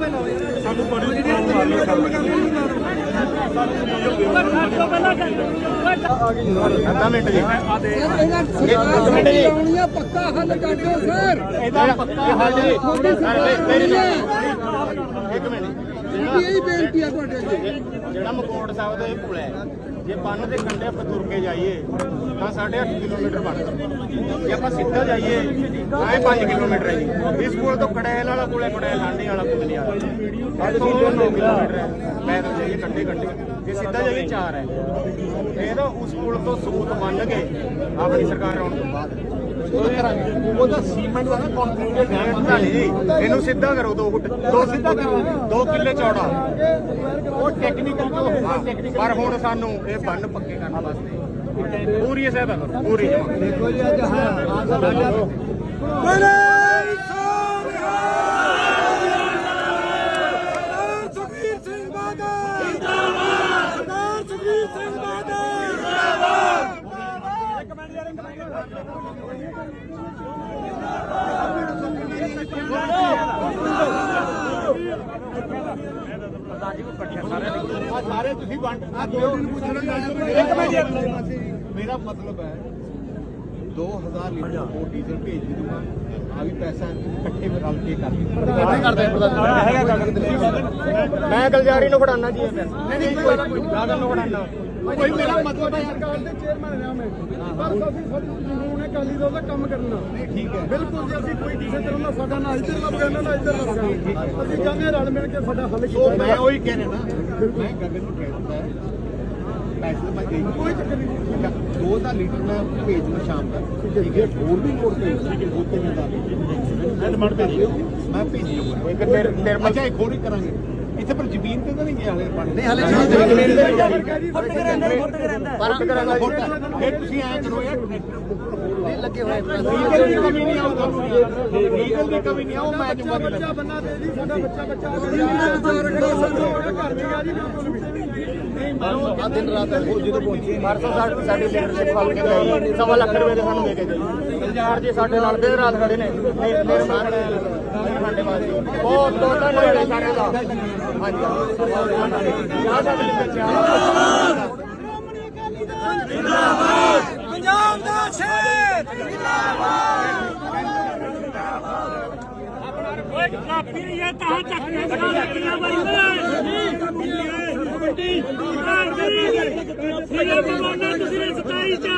ਸਾਨੂੰ ਬੜੀ ਪ੍ਰੋਬਲਮ ਆ ਰਹੀ ਅੱਧਾ ਮਿੰਟ ਜੀ ਇੱਕ ਮਿੰਟ ਜੀ ਆਉਣੀਆਂ ਪੱਕਾ ਹੱਲ ਕਰ ਦਿਓ। ਸਰ ਇਹਦਾ ਪੱਕਾ ਹੱਲ ਜੀ ਇੱਕ ਮਿੰਟ। ਸਾਡੀ ਇਹੀ ਬੇਨਤੀ ਆ ਤੁਹਾਡੇ ਅੱਗੇ। ਜਿਹੜਾ ਮਕੌੜ ਸਾਹਿਬ ਦਾ ਇਹ ਪੁਲ ਹੈ, ਜੇ ਬੰਨ ਦੇ ਕੰਢੇ ਆਪਾਂ ਤੁਰ ਕੇ ਜਾਈਏ, ਤਾਂ 8.5 ਕਿਲੋਮੀਟਰ ਬਣਦਾ ਜੇ ਆਪਾਂ ਸਿੱਧਾ ਜਾਈਏ, ਤਾਂ ਇਹ 5 ਕਿਲੋਮੀਟਰ ਹੈ ਜੀ। ਇਸ ਪੁਲ ਤੋਂ ਕੜੈਲ ਵਾਲਾ ਪੁਲ ਹੈ, ਕੜੈਲ ਲਾਂਡੇ ਵਾਲਾ ਪੁਲ ਨਹੀਂ ਆਦਾ ਇੱਥੋਂ 9 ਕਿਲੋਮੀਟਰ ਹੈ। ਮੈਂ ਤਾਂ ਜਾਈਏ ਕੰਢੇ ਕੰਢੇ ਜੇ ਸਿੱਧਾ ਜਾਈਏ 4 ਹੈ। ਇਹ ਤਾਂ ਉਸ ਪੁਲ ਤੋਂ ਸੂਤ ਬੰਨ ਕੇ ਆਪਣੀ ਸਰਕਾਰ ਆਉਣ ਤੋਂ ਬਾਅਦ। ਉਹਦਾ ਸੀਮੈਂਟ ਦਾ ਨਾ ਕੰਕਰੀਟ ਦਾ ਨਹੀਂ ਜੀ ਇਹਨੂੰ ਸਿੱਧਾ ਕਰੋ 2 ਫੁੱਟ। ਦੋ ਸਿੱਧਾ ਕਰੋ। 2 ਕਿੱਲੇ ਚੌੜਾ। ਉਹ ਟੈਕਨੀਕਲ ਜੋ ਹੋਊਗਾ ਟੈਕਨੀਕਲ ਪਰ ਹੁਣ ਸਾਨੂੰ ਇਹ ਬੰਨ ਪੱਕੇ ਕਰਨ ਵਾਸਤੇ। ਪੂਰੀ ਸਹਾਇਤਾ ਕਰੋ ਪੂਰੀ ਜਮਾ ਦੇਖੋ ਜੀ ਅੱਜ ਸੁਖਬੀਰ ਸਿੰਘ ਸਾਰੇ ਤੁਸੀਂ ਵੰਡ ਮੇਰਾ ਮਤਲਬ ਹੈ 2000 ਲੀਟਰ ਹੋਰ ਡੀਜ਼ਲ ਭੇਜ ਦੂੰਗਾ ਆ ਵੀ ਪੈਸਾ ਇਕੱਠੇ ਰਲ ਕੇ ਕਰ ਇਕੱਠੇ ਕਰਦੇ ਮੈਂ ਗਲਜਾਰੀ ਨੂੰ ਫੜਾਣਾ ਜੀ। ਨਹੀਂ ਨਹੀਂ ਕੋਈ ਗਾਗਲ ਨੂੰ ਫੜਾਣਾ ਕੋਈ ਮੇਰਾ ਮਤਲਬ ਹੈ ਸਰਕਾਰ ਦੇ ਚੇਅਰਮੈਨ ਰਿਹਾ ਮੈਂ ਪਰ ਅਸੀਂ ਸਾਡੀ ਕਾਨੂੰਨ ਹੈ ਕਾਲੀ ਦਾ ਕੰਮ ਕਰਨਾ। ਠੀਕ ਹੈ। ਬਿਲਕੁਲ ਜੀ ਅਸੀਂ ਕੋਈ ਕਿਸੇ ਤਰ੍ਹਾਂ ਦਾ ਸਾਡਾ ਨਾ ਇੱਧਰ ਦਾ ਬਗਾਨਾ ਨਾ ਇੱਧਰ ਦਾ ਬਗਾਨਾ ਅਸੀਂ ਚਾਹੁੰਦੇ ਰਲ ਮਿਲ ਕੇ ਸਾਡਾ ਹੱਲ ਕੀਤਾ ਮੈਂ ਉਹੀ ਕਹਿ ਰਿਹਾ ਨਾ। ਮੈਂ ਗਗਨ ਨੂੰ ਕਹਿ ਦਿੱਤਾ ਪੈਸੇ ਤਾਂ ਮੈਂ ਦੇ। ਕੋਈ ਚੱਕਰ ਨਹੀਂ। ਦੋ ਦਾ ਲੀਟਰ ਮੈਂ ਭੇਜ ਦੂੰ ਸ਼ਾਮ ਤੱਕ। ਠੀਕ ਹੈ ਹੋਰ ਵੀ ਲੋੜ ਪਈ ਠੀਕ ਹੈ ਦੋ ਦਾ ਮੈਂ ਡਿਮਾਂਡ ਭੇਜ ਦਿਓ ਮੈਂ ਭੇਜ ਦੂੰਗਾ। ਕੋਈ ਤੇਰੇ ਤੇਰੇ ਅੱਛਾ ਇੱਕ ਹੋਰ ਹੀ ਕਰਾਂਗੇ। ਇੱਥੇ ਪਰ ਜ਼ਮੀਨ ਤੇ ਤਾਂ ਨਹੀਂ ਗਿਆ ਹਲੇ ਪਾਣੀ। ਨਹੀਂ ਹਲੇ ਜ਼ਮੀਨ ਤੇ ਨਹੀਂ ਫੁੱਟ ਕਰਾਂਦਾ ਫੁੱਟ ਕਰਾਂਦਾ ਫੁੱਟ ਫਿਰ ਤੁਸੀਂ ਐਂ ਕਰੋ ਯਾਰ ਨਹੀਂ ਲੱਗੇ ਹੋਏ ਲੀਗਲ ਦੀ ਕਮੀ ਨਹੀਂ ਆਉ ਤੁਹਾਨੂੰ ਦੀ ਕਮੀ ਨਹੀਂ ਆਉ ਮੈਂ ਬੱਚਾ ਜੁਮਾ ਬੱਚਾ ਬੰਨਾ ਦੇ ਜੀ ਸਾਡਾ ਬੱਚਾ ਬੱਚਾ ਨਹੀਂ ਗਿਆ ਜੀ। ਬਿਲਕੁਲ ਵੀ ਆ ਦਿਨ ਰਾਤ ਉਹ ਜਦੋਂ ਪਹੁੰਚੀ ਪਰਸੋਂ ਸਾਡੀ ਸਾਡੀ ਲੀਡਰਸ਼ਿਪ ਫਲ ਕੇ ਗਈ ਸਵਾ ਲੱਖ ਰੁਪਏ ਦੇ ਸਾਨੂੰ ਦੇ ਕੇ ਗਈ ਸਰਦਾਰ ਜੀ ਸਾਡੇ ਨਾਲ ਦਿਨ ਰਾਤ ਖੜੇ ਨੇ। ਮੇਰੇ ਮੇਰੇ ਸਾਰੇ ਸਾਡੇ ਵਾਸਤੇ ਬਹੁਤ ਬਹੁਤ ਧੰਨਵਾਦ ਸਾਰਿਆਂ ਦਾ। ਹਾਂਜੀ ਚਾਹ ਸਾਡੇ ਲਈ ਚਾਹ ਪੰਜਾਬ ਦਾ ਸ਼ੇਰ ਓਏ ਕਾਪੀ ਇਹ ਤਾਂ ਚੱਕ ਕੇ ਲੱਗੀਆਂ ਬਾਈ ਕਬੱਡੀ ਸੀਨੀਅਰ ਕਮਾਂਡਰ ਤੁਸੀਂ 27 ਚ